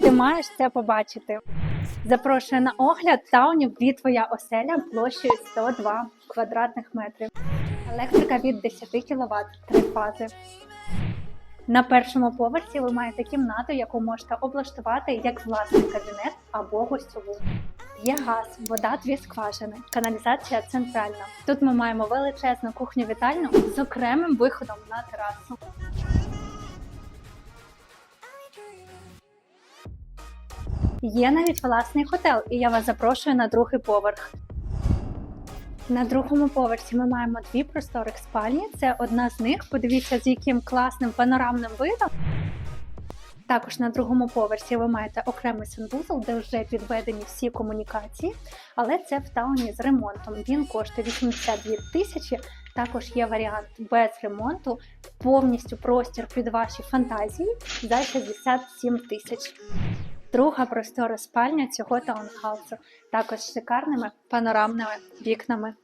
Ти маєш це побачити. Запрошую на огляд таунів від твоя оселя площею 102 квадратних метрів. Електрика від 10 кВт, три фази. На першому поверсі ви маєте кімнату, яку можете облаштувати як власний кабінет або гостьову. Є газ, вода дві скважини, каналізація центральна. Тут ми маємо величезну кухню вітальню з окремим виходом на терасу. Є навіть власний готел, і я вас запрошую на другий поверх. На другому поверсі ми маємо дві просторих спальні. Це одна з них. Подивіться, з яким класним панорамним видом. Також на другому поверсі ви маєте окремий санвузол, де вже підведені всі комунікації, але це в тауні з ремонтом. Він коштує 82 тисячі. Також є варіант без ремонту, повністю простір під ваші фантазії за 67 тисяч. Друга простора спальня цього таунхаусу, також шикарними панорамними вікнами.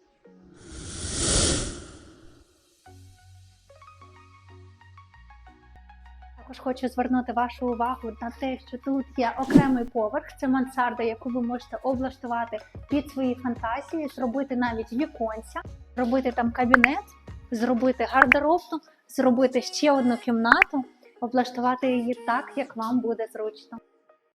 Також хочу звернути вашу увагу на те, що тут є окремий поверх, це мансарда, яку ви можете облаштувати під свої фантазії, зробити навіть віконця, зробити там кабінет, зробити гардеробну, зробити ще одну кімнату, облаштувати її так, як вам буде зручно.